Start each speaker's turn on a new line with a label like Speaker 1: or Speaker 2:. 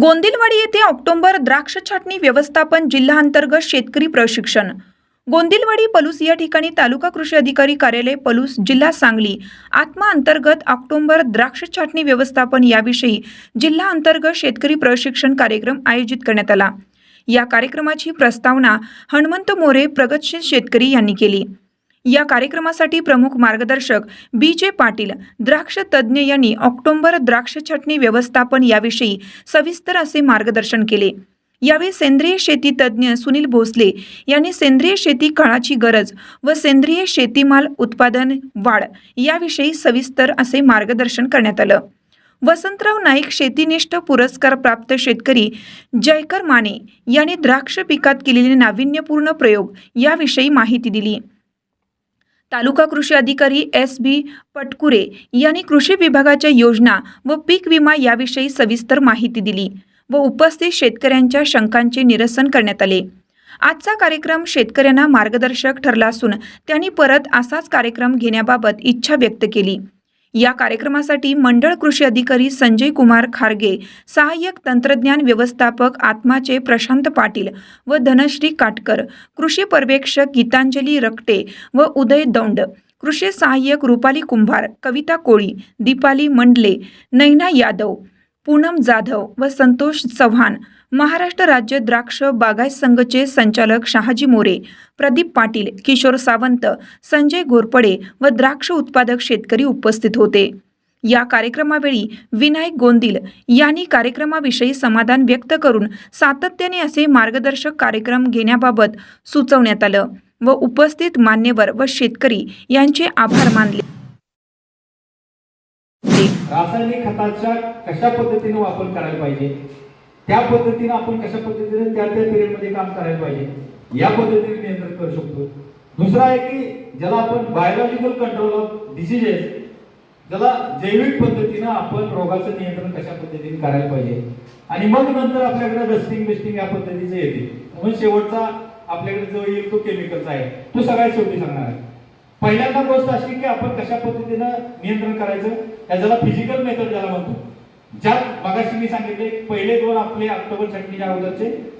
Speaker 1: गोंदिलवाडी येथे ऑक्टोबर द्राक्ष छाटणी व्यवस्थापन जिल्हा अंतर्गत शेतकरी प्रशिक्षण. गोंदिलवाडी पलूस या ठिकाणी तालुका कृषी अधिकारी कार्यालय पलूस जिल्हा सांगली. आत्मा अंतर्गत ऑक्टोबर द्राक्ष छाटणी व्यवस्थापन याविषयी जिल्हा अंतर्गत शेतकरी प्रशिक्षण कार्यक्रम आयोजित करण्यात आला. या कार्यक्रमाची प्रस्तावना हनुमंत मोरे प्रगतशील शेतकरी यांनी केली. या कार्यक्रमासाठी प्रमुख मार्गदर्शक बी जे पाटील द्राक्ष तज्ज्ञ यांनी ऑक्टोबर द्राक्ष छटणी व्यवस्थापन याविषयी सविस्तर असे मार्गदर्शन केले. यावेळी सेंद्रिय शेती तज्ज्ञ सुनील भोसले यांनी सेंद्रिय शेती काळाची गरज व सेंद्रिय शेतीमाल उत्पादन वाढ याविषयी सविस्तर असे मार्गदर्शन करण्यात आलं. वसंतराव नाईक शेतीनिष्ठ पुरस्कार प्राप्त शेतकरी जयकर माने यांनी द्राक्ष पिकात केलेले नाविन्यपूर्ण प्रयोग याविषयी माहिती दिली. तालुका कृषी अधिकारी एस बी पटकुरे यांनी कृषी विभागाच्या योजना व पीक विमा याविषयी सविस्तर माहिती दिली व उपस्थित शेतकऱ्यांच्या शंकांचे निरसन करण्यात आले. आजचा कार्यक्रम शेतकऱ्यांना मार्गदर्शक ठरला असून त्यांनी परत असाच कार्यक्रम घेण्याबाबत इच्छा व्यक्त केली. या कार्यक्रमासाठी मंडळ कृषी अधिकारी संजय कुमार खारगे सहाय्यक तंत्रज्ञान व्यवस्थापक आत्माचे प्रशांत पाटील व धनश्री काटकर कृषी पर्यवेक्षक गीतांजली रकटे व उदय दौंड कृषी सहाय्यक रुपाली कुंभार कविता कोळी दीपाली मंडले नैना यादव पूनम जाधव व संतोष चव्हाण महाराष्ट्र राज्य द्राक्ष बागायत संघचे संचालक शहाजी मोरे प्रदीप पाटील किशोर सावंत संजय घोरपडे व द्राक्ष उत्पादक शेतकरी उपस्थित होते. या कार्यक्रमावेळी विनायक गोंदिल यांनी कार्यक्रमाविषयी समाधान व्यक्त करून सातत्याने असे मार्गदर्शक कार्यक्रम घेण्याबाबत सुचवण्यात आलं व उपस्थित मान्यवर व शेतकरी यांचे आभार मानले.
Speaker 2: रासायनिक खताचा कशा पद्धतीने वापर करायला पाहिजे? त्या पद्धतीने आपण कशा पद्धतीने त्या त्या पिरियडमध्ये काम करायला पाहिजे? या पद्धतीने नियंत्रण करू शकतो. दुसरा आहे की ज्याला आपण बायोलॉजिकल कंट्रोल ऑफ डिसिजेस ज्याला जैविक पद्धतीनं आपण रोगाचं नियंत्रण कशा पद्धतीने करायला पाहिजे? आणि मग नंतर आपल्याकडे डस्टिंग बेस्टिंग या पद्धतीचे येते. म्हणजे शेवटचा आपल्याकडे जो येईल तो केमिकलचा आहे. तो सगळ्यात शेवटी सांगणार आहे. पहिल्यांदा गोष्ट अशी की आपण कशा पद्धतीनं नियंत्रण करायचं? ज्याला फिजिकल मेथड ज्याला म्हणतो. ज्यात मगाशी मी सांगितले पहिले दोन आपले ऑक्टोबर छटणीच्या अगोदरचे